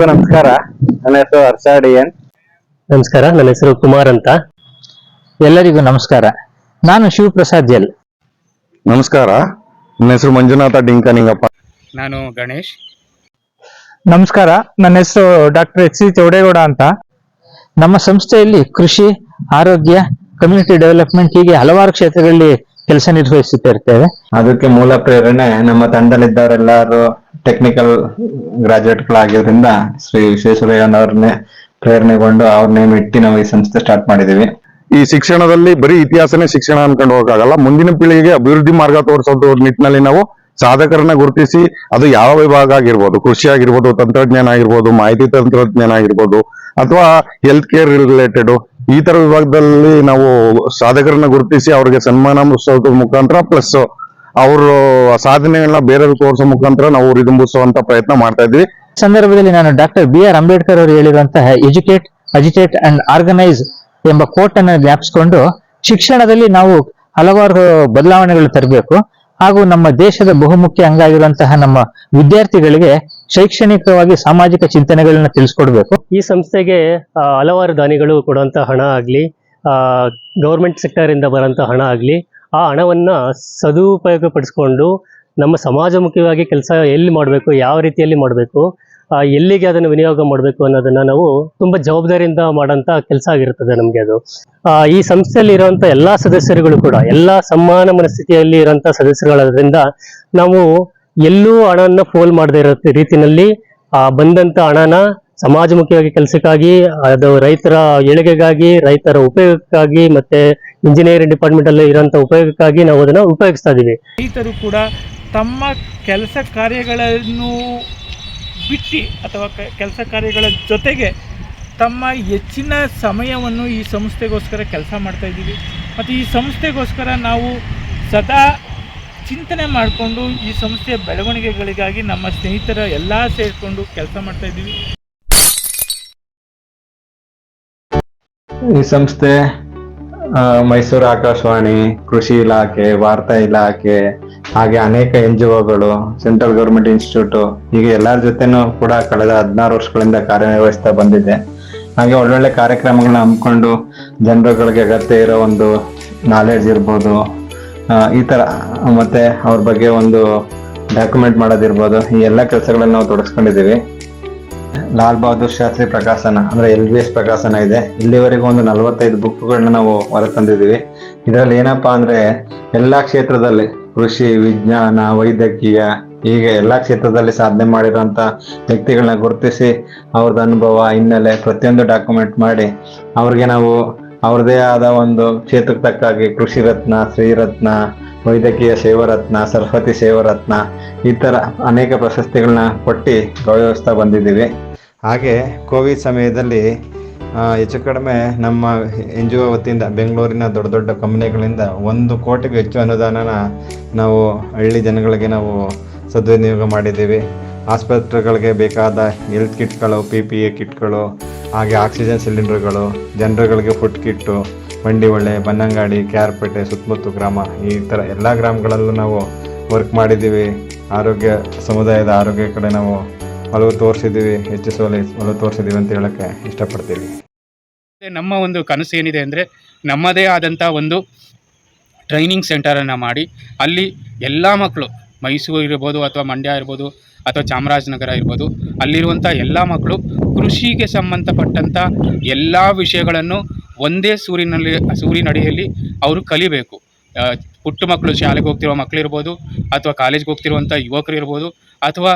ಎಲ್ಲರಿಗೂ ನಮಸ್ಕಾರ. ನನ್ನ ಹೆಸರು ಹರ್ಷ ಡಿ ಎನ್ ನಮಸ್ಕಾರ ನನ್ನ ಹೆಸರು ಕುಮಾರ್ ಅಂತ. ಎಲ್ಲರಿಗೂ ನಮಸ್ಕಾರ. ನಾನು ಶಿವಪ್ರಸಾದ್ ಎಲ್. ನಮಸ್ಕಾರ. ನನ್ನ ಹೆಸರು ಮಂಜುನಾಥ ಡಿಂಕನಿಂಗಪ್ಪ. ನಾನು ಗಣೇಶ್. ನಮಸ್ಕಾರ ನನ್ನ ಹೆಸರು ಡಾಕ್ಟರ್ ಎಚ್ ಸಿ ಚೌಡೇಗೌಡ ಅಂತ. ನಮ್ಮ ಸಂಸ್ಥೆಯಲ್ಲಿ ಕೃಷಿ ಆರೋಗ್ಯ ಕಮ್ಯುನಿಟಿ ಡೆವಲಪ್ಮೆಂಟ್ ಹೀಗೆ ಹಲವಾರು ಕ್ಷೇತ್ರಗಳಲ್ಲಿ ಕೆಲಸ ನಿರ್ವಹಿಸುತ್ತಿರ್ತೇವೆ ಅದಕ್ಕೆ ಮೂಲ ಪ್ರೇರಣೆ ನಮ್ಮ ತಂಡದಲ್ಲಿದ್ದವರೆಲ್ಲರೂ ಟೆಕ್ನಿಕಲ್ ಗ್ರಾಜುಯೇಟ್ಗಳಾಗಿರೋದ್ರಿಂದ ಶ್ರೀ ವಿಶ್ವೇಶ್ವರಯ್ಯನವ್ರನ್ನೇ ಪ್ರೇರಣೆಗೊಂಡು ಅವ್ರನ್ನೇ ಇಟ್ಟು ನಾವು ಈ ಸಂಸ್ಥೆ ಸ್ಟಾರ್ಟ್ ಮಾಡಿದೀವಿ ಈ ಶಿಕ್ಷಣದಲ್ಲಿ ಬರೀ ಇತಿಹಾಸನೇ ಶಿಕ್ಷಣ ಅನ್ಕೊಂಡು ಹೋಗಕ್ಕಾಗಲ್ಲ, ಮುಂದಿನ ಪೀಳಿಗೆಗೆ ಅಭಿವೃದ್ಧಿ ಮಾರ್ಗ ತೋರಿಸೋದು ನಿಟ್ಟಿನಲ್ಲಿ ನಾವು ಸಾಧಕರನ್ನ ಗುರುತಿಸಿ ಅದು ಯಾವ ವಿಭಾಗ ಆಗಿರ್ಬೋದು, ಕೃಷಿ ಆಗಿರ್ಬೋದು, ತಂತ್ರಜ್ಞಾನ ಆಗಿರ್ಬೋದು, ಮಾಹಿತಿ ತಂತ್ರಜ್ಞಾನ ಆಗಿರ್ಬೋದು, ಅಥವಾ ಹೆಲ್ತ್ ಕೇರ್ ರಿಲೇಟೆಡ್ ಈ ತರ ವಿಭಾಗದಲ್ಲಿ ನಾವು ಸಾಧಕರನ್ನ ಗುರುತಿಸಿ ಅವ್ರಿಗೆ ಸನ್ಮಾನ ಮುಖಾಂತರ ಪ್ಲಸ್ ಅವರು ಸಾಧನೆಗಳನ್ನ ಬೇರೆಯವ್ರು ತೋರಿಸೋ ಮುಖಾಂತರ ನಾವು ರಿದುಂಬಿಸುವಂತ ಪ್ರಯತ್ನ ಮಾಡ್ತಾ ಇದ್ವಿ. ಸಂದರ್ಭದಲ್ಲಿ ನಾನು ಡಾಕ್ಟರ್ ಬಿ ಆರ್ ಅಂಬೇಡ್ಕರ್ ಅವರು ಹೇಳಿರುವಂತಹ ಎಜುಕೇಟ್ ಅಜಿಟೇಟ್ ಅಂಡ್ ಆರ್ಗನೈಸ್ ಎಂಬ ಕೋಟ್ ಅನ್ನು ಜ್ಞಾಪಿಸಿಕೊಂಡು ಶಿಕ್ಷಣದಲ್ಲಿ ನಾವು ಹಲವಾರು ಬದಲಾವಣೆಗಳು ತರಬೇಕು. ಹಾಗೂ ನಮ್ಮ ದೇಶದ ಬಹುಮುಖ್ಯ ಅಂಗ ಆಗಿರುವಂತಹ ನಮ್ಮ ವಿದ್ಯಾರ್ಥಿಗಳಿಗೆ ಶೈಕ್ಷಣಿಕವಾಗಿ ಸಾಮಾಜಿಕ ಚಿಂತನೆಗಳನ್ನ ತಿಳಿಸ್ಕೊಡ್ಬೇಕು. ಈ ಸಂಸ್ಥೆಗೆ ಹಲವಾರು ದಾನಿಗಳು ಕೊಡುವಂತಹ ಹಣ ಆಗಲಿ ಗೌರ್ಮೆಂಟ್ ಸೆಕ್ಟರ್ ಇಂದ ಬರುವಂತಹ ಹಣ ಆಗಲಿ ಆ ಹಣವನ್ನು ಸದುಪಯೋಗ ಪಡಿಸ್ಕೊಂಡು ನಮ್ಮ ಸಮಾಜಮುಖಿಯಾಗಿ ಕೆಲಸ ಎಲ್ಲಿ ಮಾಡಬೇಕು, ಯಾವ ರೀತಿಯಲ್ಲಿ ಮಾಡಬೇಕು ಎಲ್ಲಿಗೆ ಅದನ್ನು ವಿನಿಯೋಗ ಮಾಡಬೇಕು ಅನ್ನೋದನ್ನ ನಾವು ತುಂಬಾ ಜವಾಬ್ದಾರಿಯಿಂದ ಮಾಡೋಂಥ ಕೆಲಸ ಆಗಿರ್ತದೆ ನಮಗೆ ಅದು. ಈ ಸಂಸ್ಥೆಯಲ್ಲಿ ಇರುವಂತ ಎಲ್ಲಾ ಸದಸ್ಯರುಗಳು ಕೂಡ, ಎಲ್ಲಾ ಸಮಾನ ಮನಸ್ಥಿತಿಯಲ್ಲಿ ಇರುವಂತ ಸದಸ್ಯರುಗಳಾದ್ರಿಂದ ನಾವು ಎಲ್ಲೂ ಹಣವನ್ನು ಫೋಲ್ ಮಾಡದೇ ಇರೋ ರೀತಿಯಲ್ಲಿ, ಆ, ಬಂದಂತ ಹಣನ ಸಮಾಜಮುಖಿಯಾಗಿ ಕೆಲಸಕ್ಕಾಗಿ, ಅದು ರೈತರ ಏಳಿಗೆಗಾಗಿ, ರೈತರ ಉಪಯೋಗಕ್ಕಾಗಿ ಮತ್ತೆ ಇಂಜಿನಿಯರಿಂಗ್ ಡಿಪಾರ್ಟ್ಮೆಂಟ್ ಅಲ್ಲಿ ಇರೋಂಥ ಉಪಯೋಗಕ್ಕಾಗಿ ನಾವು ಅದನ್ನ ಉಪಯೋಗಿಸ್ತಾ ಇದೀವಿ. ರೈತರು ಕೂಡ ತಮ್ಮ ಕೆಲಸ ಕಾರ್ಯಗಳನ್ನು ಬಿಟ್ಟು ಅಥವಾ ಕೆಲಸ ಕಾರ್ಯಗಳ ಜೊತೆಗೆ ತಮ್ಮ ಹೆಚ್ಚಿನ ಸಮಯವನ್ನು ಈ ಸಂಸ್ಥೆಗೋಸ್ಕರ ಕೆಲಸ ಮಾಡ್ತಾ ಇದ್ದೀವಿ. ಮತ್ತು ಈ ಸಂಸ್ಥೆಗೋಸ್ಕರ ನಾವು ಸದಾ ಚಿಂತನೆ ಮಾಡಿಕೊಂಡು ಈ ಸಂಸ್ಥೆಯ ಬೆಳವಣಿಗೆಗಳಿಗಾಗಿ ನಮ್ಮ ಸ್ನೇಹಿತರ ಎಲ್ಲ ಸೇರಿಕೊಂಡು ಕೆಲಸ ಮಾಡ್ತಾ ಇದ್ದೀವಿ. ಈ ಸಂಸ್ಥೆ ಮೈಸೂರು ಆಕಾಶವಾಣಿ, ಕೃಷಿ ಇಲಾಖೆ, ವಾರ್ತಾ ಇಲಾಖೆ, ಹಾಗೆ ಅನೇಕ ಎನ್ ಜಿ ಒಗಳು, ಸೆಂಟ್ರಲ್ ಗೌರ್ಮೆಂಟ್ ಇನ್ಸ್ಟಿಟ್ಯೂಟ್, ಹೀಗೆ ಎಲ್ಲರ ಜೊತೆನೂ ಕೂಡ ಕಳೆದ ಹದಿನಾರು ವರ್ಷಗಳಿಂದ ಕಾರ್ಯನಿರ್ವಹಿಸ್ತಾ ಬಂದಿದೆ. ಹಾಗೆ ಒಳ್ಳೊಳ್ಳೆ ಕಾರ್ಯಕ್ರಮಗಳನ್ನ ಹಮ್ಮಿಕೊಂಡು ಜನರುಗಳಿಗೆ ಅಗತ್ಯ ಇರೋ ಒಂದು ನಾಲೆಡ್ಜ್ ಇರ್ಬೋದು ಈ ತರ, ಮತ್ತೆ ಅವ್ರ ಬಗ್ಗೆ ಒಂದು ಡಾಕ್ಯುಮೆಂಟ್ ಮಾಡೋದಿರ್ಬೋದು, ಈ ಎಲ್ಲ ಕೆಲಸಗಳನ್ನ ನಾವು ತೊಡಗಿಸ್ಕೊಂಡಿದ್ದೀವಿ. ಲಾಲ್ ಬಹದ್ದೂರ್ ಶಾಸ್ತ್ರಿ ಪ್ರಕಾಶನ, ಅಂದ್ರೆ ಎಲ್ ಬಿ ಎಸ್ ಪ್ರಕಾಶನ ಇದೆ. ಇಲ್ಲಿವರೆಗೂ ಒಂದು ನಲವತ್ತೈದು ಬುಕ್ಗಳನ್ನ ನಾವು ಹೊರತಂದಿದ್ದೀವಿ. ಇದರಲ್ಲಿ ಏನಪ್ಪಾ ಅಂದ್ರೆ ಎಲ್ಲಾ ಕ್ಷೇತ್ರದಲ್ಲಿ ಕೃಷಿ, ವಿಜ್ಞಾನ, ವೈದ್ಯಕೀಯ, ಹೀಗೆ ಎಲ್ಲಾ ಕ್ಷೇತ್ರದಲ್ಲಿ ಸಾಧನೆ ಮಾಡಿರೋಂಥ ವ್ಯಕ್ತಿಗಳನ್ನ ಗುರುತಿಸಿ ಅವ್ರದ್ದು ಅನುಭವ, ಹಿನ್ನೆಲೆ ಪ್ರತಿಯೊಂದು ಡಾಕ್ಯುಮೆಂಟ್ ಮಾಡಿ ಅವ್ರಿಗೆ ನಾವು ಅವ್ರದೇ ಆದ ಒಂದು ಕ್ಷೇತ್ರಕ್ಕೆ ತಕ್ಕಾಗಿ ಕೃಷಿ ರತ್ನ ಶ್ರೀರತ್ನ ವೈದ್ಯಕೀಯ ಸೇವರತ್ನ, ಸರಸ್ವತಿ ಸೇವರತ್ನ, ಈ ಥರ ಅನೇಕ ಪ್ರಶಸ್ತಿಗಳನ್ನ ಕೊಟ್ಟು ಗೌರವಿಸ್ತಾ ಬಂದಿದ್ದೀವಿ. ಹಾಗೆ ಕೋವಿಡ್ ಸಮಯದಲ್ಲಿ ಹೆಚ್ಚು ಕಡಿಮೆ ನಮ್ಮ ಎನ್ ಜಿ ಒ ವತಿಯಿಂದ ಬೆಂಗಳೂರಿನ ದೊಡ್ಡ ದೊಡ್ಡ ಕಂಪ್ನಿಗಳಿಂದ ಒಂದು ಕೋಟಿಗೂ ಹೆಚ್ಚು ಅನುದಾನನ ನಾವು ಹಳ್ಳಿ ಜನಗಳಿಗೆ ನಾವು ಸದ್ವಿನಿಯೋಗ ಮಾಡಿದ್ದೀವಿ. ಆಸ್ಪತ್ರೆಗಳಿಗೆ ಬೇಕಾದ ಹೆಲ್ತ್ ಕಿಟ್ಗಳು, ಪಿ ಪಿ ಎ ಕಿಟ್ಗಳು, ಹಾಗೆ ಆಕ್ಸಿಜನ್ ಸಿಲಿಂಡರ್ಗಳು, ಜನರುಗಳಿಗೆ ಫುಡ್ ಕಿಟ್ಟು ಬಂಡಿವಳ್ಳೆ ಬನ್ನಂಗಾಡಿ, ಕ್ಯಾರ್ಪೇಟೆ, ಸುತ್ತಮುತ್ತ ಗ್ರಾಮ, ಈ ಥರ ಎಲ್ಲ ಗ್ರಾಮಗಳಲ್ಲೂ ನಾವು ವರ್ಕ್ ಮಾಡಿದ್ದೀವಿ. ಆರೋಗ್ಯ, ಸಮುದಾಯದ ಆರೋಗ್ಯ ಕಡೆ ನಾವು ಒಲವು ತೋರಿಸಿದ್ದೀವಿ, ಹೆಚ್ಚಿಸುವಲ್ಲಿ ಒಲವು ತೋರಿಸಿದ್ದೀವಿ ಅಂತ ಹೇಳೋಕ್ಕೆ ಇಷ್ಟಪಡ್ತೀವಿ. ನಮ್ಮ ಒಂದು ಕನಸು ಏನಿದೆ ಅಂದರೆ ನಮ್ಮದೇ ಆದಂಥ ಒಂದು ಟ್ರೈನಿಂಗ್ ಸೆಂಟರನ್ನು ಮಾಡಿ, ಅಲ್ಲಿ ಎಲ್ಲ ಮಕ್ಕಳು ಮೈಸೂರು ಇರ್ಬೋದು ಅಥವಾ ಮಂಡ್ಯ ಇರ್ಬೋದು ಅಥವಾ ಚಾಮರಾಜನಗರ ಇರ್ಬೋದು ಅಲ್ಲಿರುವಂಥ ಎಲ್ಲ ಮಕ್ಕಳು ಕೃಷಿಗೆ ಸಂಬಂಧಪಟ್ಟಂಥ ಎಲ್ಲ ವಿಷಯಗಳನ್ನು ಒಂದೇ ಸೂರಿನಲ್ಲಿ, ಸೂರಿನಡಿಯಲ್ಲಿ ಅವರು ಕಲಿಬೇಕು. ಪುಟ್ಟ ಮಕ್ಕಳು ಶಾಲೆಗೆ ಹೋಗ್ತಿರೋ ಮಕ್ಕಳಿರ್ಬೋದು ಅಥವಾ ಕಾಲೇಜ್ಗೆ ಹೋಗ್ತಿರುವಂಥ ಯುವಕರು ಇರ್ಬೋದು, ಅಥವಾ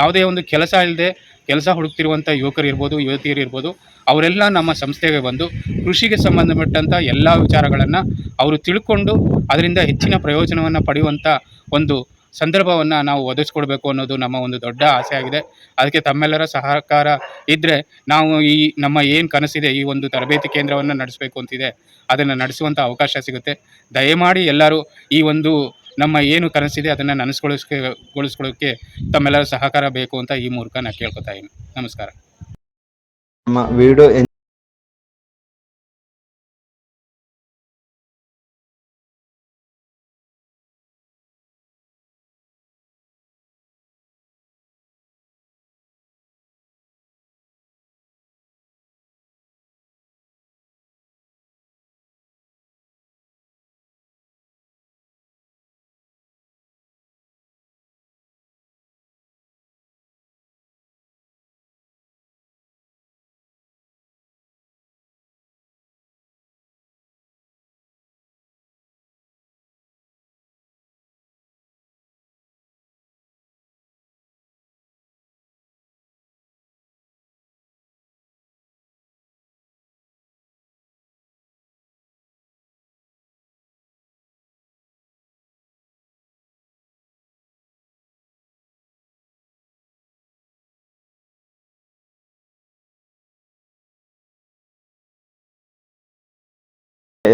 ಯಾವುದೇ ಒಂದು ಕೆಲಸ ಇಲ್ಲದೆ ಕೆಲಸ ಹುಡುಕ್ತಿರುವಂಥ ಯುವಕರು ಇರ್ಬೋದು, ಯುವತಿಯರು ಇರ್ಬೋದು, ಅವರೆಲ್ಲ ನಮ್ಮ ಸಂಸ್ಥೆಗೆ ಬಂದು ಕೃಷಿಗೆ ಸಂಬಂಧಪಟ್ಟಂಥ ಎಲ್ಲ ವಿಚಾರಗಳನ್ನು ಅವರು ತಿಳ್ಕೊಂಡು ಅದರಿಂದ ಹೆಚ್ಚಿನ ಪ್ರಯೋಜನವನ್ನು ಪಡೆಯುವಂಥ ಒಂದು ಸಂದರ್ಭವನ್ನು ನಾವು ಒದಗಿಸ್ಕೊಡ್ಬೇಕು ಅನ್ನೋದು ನಮ್ಮ ಒಂದು ದೊಡ್ಡ ಆಸೆ ಆಗಿದೆ. ಅದಕ್ಕೆ ತಮ್ಮೆಲ್ಲರ ಸಹಕಾರ ಇದ್ದರೆ ನಾವು ಈ ನಮ್ಮ ಏನು ಕನಸಿದೆ ಈ ಒಂದು ತರಬೇತಿ ಕೇಂದ್ರವನ್ನು ನಡೆಸಬೇಕು ಅಂತಿದೆ. ಅದನ್ನು ನಡೆಸುವಂಥ ಅವಕಾಶ ಸಿಗುತ್ತೆ. ದಯಮಾಡಿ ಎಲ್ಲರೂ ಈ ಒಂದು ನಮ್ಮ ಏನು ಕನಸಿದೆ ಅದನ್ನು ನನಸ್ಗೊಳಿಸ್ಕೆ ತಮ್ಮೆಲ್ಲರ ಸಹಕಾರ ಬೇಕು ಅಂತ ಈ ಮೂಲಕ ನಾನು ಕೇಳ್ಕೊತಾ ಇದ್ದೀನಿ. ನಮಸ್ಕಾರ. ನಮ್ಮ ವಿಡಿಯೋ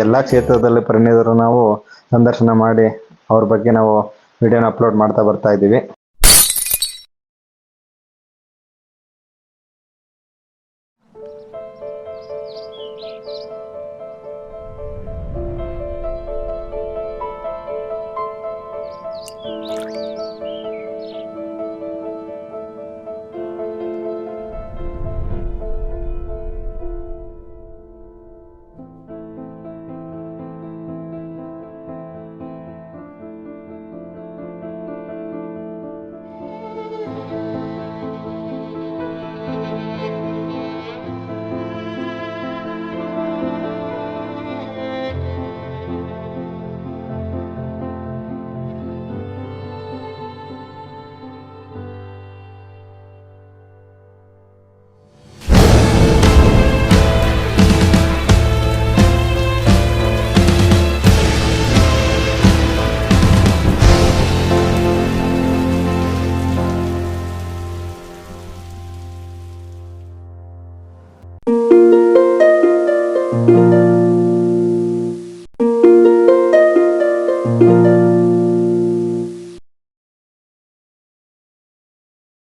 ಎಲ್ಲ ಕ್ಷೇತ್ರದಲ್ಲಿ ಪರಿಣಿತರು ನಾವು ಸಂದರ್ಶನ ಮಾಡಿ ಅವ್ರ ಬಗ್ಗೆ ನಾವು ವಿಡಿಯೋನ ಅಪ್ಲೋಡ್ ಮಾಡ್ತಾ ಬರ್ತಾ ಇದ್ದೀವಿ.